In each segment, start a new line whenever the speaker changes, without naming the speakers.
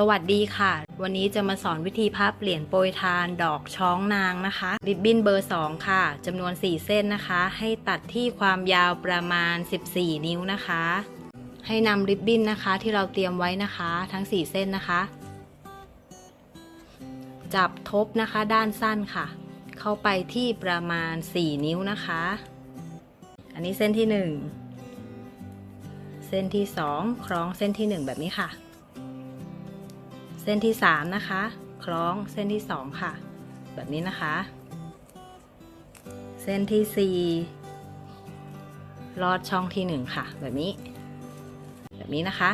สวัสดีค่ะ วันนี้จะมาสอนวิธีพับเหรียญโปรยทานดอกช้องนางนะคะ ริบบิ้นเบอร์ 2 ค่ะจำนวน 4 เส้นนะคะ ให้ตัดที่ความยาวประมาณ 14 นิ้วนะคะ ให้นำริบบิ้นนะคะที่เราเตรียมไว้นะคะทั้ง 4 เส้นนะคะ จับทบนะคะด้านสั้นค่ะ เข้าไปที่ประมาณ 4 นิ้วนะคะ อันนี้เส้นที่ 1 เส้นที่ 2 คล้องเส้นที่ 1 แบบนี้ค่ะ เส้นที่ 3 นะคะ คล้องเส้นที่ 2 ค่ะ แบบนี้นะคะ เส้นที่ 4 ลอดช่องที่ 1 ค่ะ แบบนี้ แบบนี้นะคะ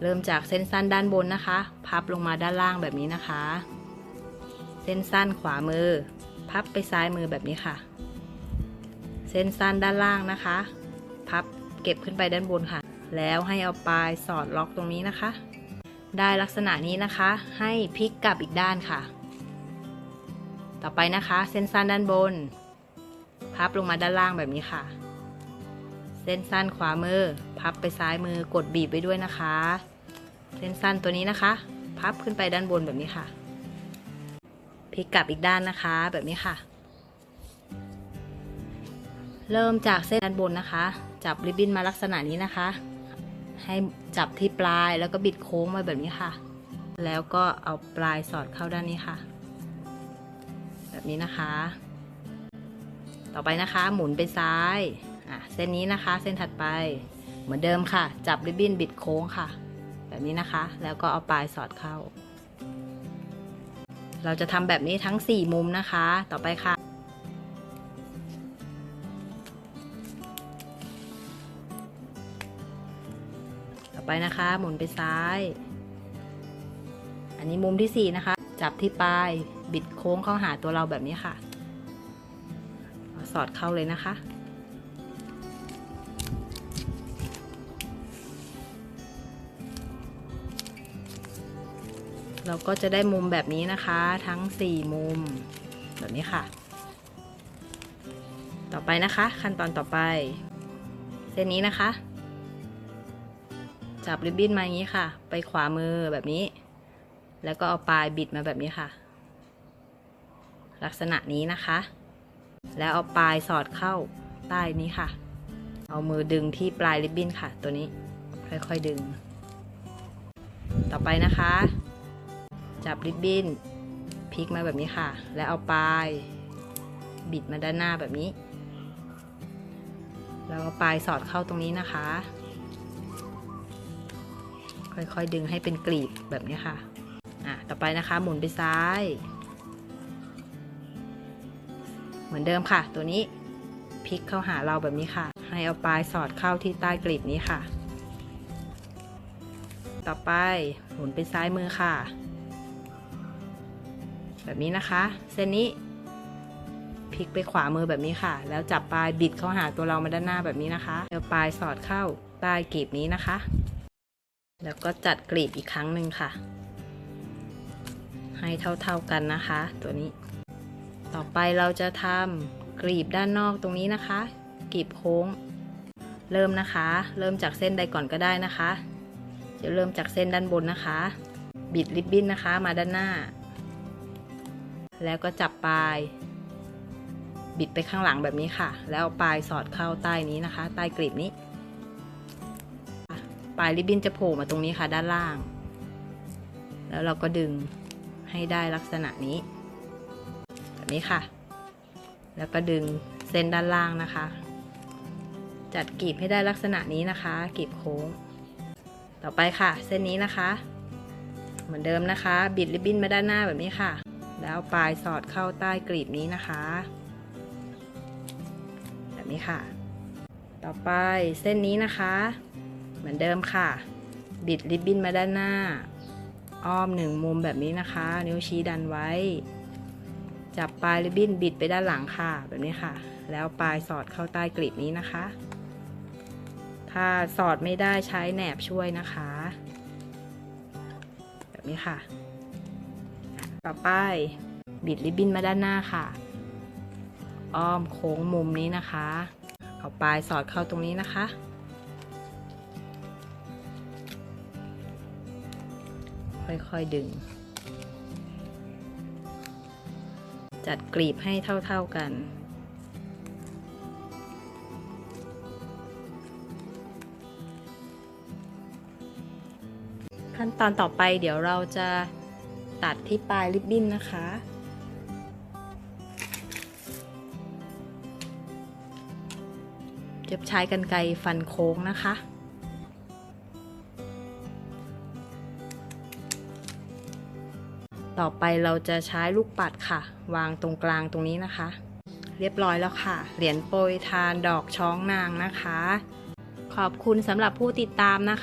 เริ่มจากเส้นสั้นด้านบนนะคะ พับลงมาด้านล่างแบบนี้นะคะ เส้นสั้นขวามือ พับไปซ้ายมือแบบนี้ค่ะ เส้นสั้นด้านล่างนะคะ พับเก็บขึ้นไปด้านบนค่ะ แล้วให้เอาปลายสอดล็อกตรงนี้นะคะ ได้ลักษณะนี้นะคะ ให้พลิกกลับอีกด้านค่ะ ต่อไปนะคะ เส้นสั้นด้านบน พับลงมาด้านล่างแบบนี้ค่ะ เส้นสั้นขวามือ พับไปซ้ายมือกดบีบไปด้วยนะคะ เส้นสั้นตัวนี้นะคะ พับขึ้นไปด้านบนแบบนี้ค่ะพลิกกลับอีกด้านนะคะ แบบนี้ค่ะ เริ่มจากเส้นด้านบนนะคะ จับริบบิ้นมาลักษณะนี้นะคะ ให้จับที่ปลายแล้วก็บิดโค้งมาแบบนี้ค่ะ แล้วก็เอาปลายสอดเข้าด้านนี้ค่ะ แบบนี้นะคะ ต่อไปนะคะ หมุนไปซ้ายอะเส้นนี้นะคะ เส้นถัดไป เหมือนเดิมค่ะ จับริบบิ้นบิดโค้งค่ะ แบบนี้นะคะ แล้วก็เอาปลายสอดเข้า เราจะทำแบบนี้ทั้ง 4 มุมนะคะ ต่อไปค่ะ ต่อไปนะคะ หมุนไปซ้าย อันนี้มุมที่4นะคะ จับที่ปลาย บิดโค้งเข้าหาตัวเราแบบนี้ค่ะ สอดเข้าเลยนะคะเราก็จะได้มุมแบบนี้นะคะ ทั้ง 4 มุม แบบนี้ค่ะ ต่อไปนะคะ ขั้นตอนต่อไป เส้นนี้นะคะ จับริบบิ้นมาอย่างนี้ค่ะ ไปขวามือแบบนี้ แล้วก็เอาปลายบิดมาแบบนี้ค่ะ ลักษณะนี้นะคะ แล้วเอาปลายสอดเข้าใต้นี้ค่ะ เอามือดึงที่ปลายริบบิ้นค่ะ ตัวนี้ค่อยๆดึง ต่อไปนะคะ จับริบบิ้นพลิกมาแบบนี้ค่ะ แล้วเอาปลายบิดมาด้านหน้าแบบนี้ แล้วเอาปลายสอดเข้าตรงนี้นะคะ ค่อยๆ ดึงให้เป็นกลีบแบบนี้ค่ะ อะ ต่อไปนะคะ หมุนไปซ้าย เหมือนเดิมค่ะ ตัวนี้พลิกเข้าหาเราแบบนี้ค่ะ ให้เอาปลายสอดเข้าที่ใต้กลีบนี้ค่ะ ต่อไปหมุนไปซ้ายมือค่ะ แบบนี้นะคะ เส้นนี้พลิกไปขวามือแบบนี้ค่ะ แล้วจับปลายบิดเข้าหาตัวเรามาด้านหน้าแบบนี้นะคะเอาปลายสอดเข้าใต้กลีบนี้นะคะ แล้วก็จัดกลีบอีกครั้งหนึ่งค่ะ ให้เท่าๆกันนะคะ ตัวนี้ ต่อไปเราจะทำกลีบด้านนอกตรงนี้นะคะ กลีบโค้ง เริ่มนะคะ เริ่มจากเส้นใดก่อนก็ได้นะคะ จะเริ่มจากเส้นด้านบนนะคะ บิดริบบิ้นนะคะมาด้านหน้า แล้วก็จับปลาย บิดไปข้างหลังแบบนี้ค่ะ แล้วเอาปลายสอดเข้าใต้นี้นะคะ ใต้กลีบนี้ ปลายริบบิ้นจะโผล่มาตรงนี้ค่ะด้านล่าง แล้วเราก็ดึงให้ได้ลักษณะนี้ แบบนี้ค่ะ แล้วก็ดึงเส้นด้านล่างนะคะ จัดกลีบให้ได้ลักษณะนี้นะคะกลีบโค้ง ต่อไปค่ะ เส้นนี้นะคะ เหมือนเดิมนะคะ บิดริบบิ้นมาด้านหน้าแบบนี้ค่ะ แล้วปลายสอดเข้าใต้กลีบนี้นะคะ แบบนี้ค่ะ ต่อไปเส้นนี้นะคะ เหมือนเดิมค่ะ บิดริบบิ้นมาด้านหน้า อ้อมหนึ่งมุมแบบนี้นะคะ นิ้วชี้ดันไว้ จับปลายริบบิ้นบิดไปด้านหลังค่ะ แบบนี้ค่ะ แล้วปลายสอดเข้าใต้กลีบนี้นะคะ ถ้าสอดไม่ได้ใช้แหนบช่วยนะคะ แบบนี้ค่ะ ต่อไปบิดริบบิ้นมาด้านหน้าค่ะ อ้อมโค้งมุมนี้นะคะ เอาปลายสอดเข้าตรงนี้นะคะ ค่อยๆดึง จัดกลีบให้เท่าๆกัน ขั้นตอนต่อไปเดี๋ยวเราจะตัดที่ปลายริบบิ้นนะคะจะใช้กันไกรฟันโค้งนะคะ ต่อไปเราจะใช้ลูกปัดค่ะ วางตรงกลางตรงนี้นะคะ เรียบร้อยแล้วค่ะ เหรียญโปรยทานดอกช้องนางนะคะ ขอบคุณสำหรับผู้ติดตามนะคะ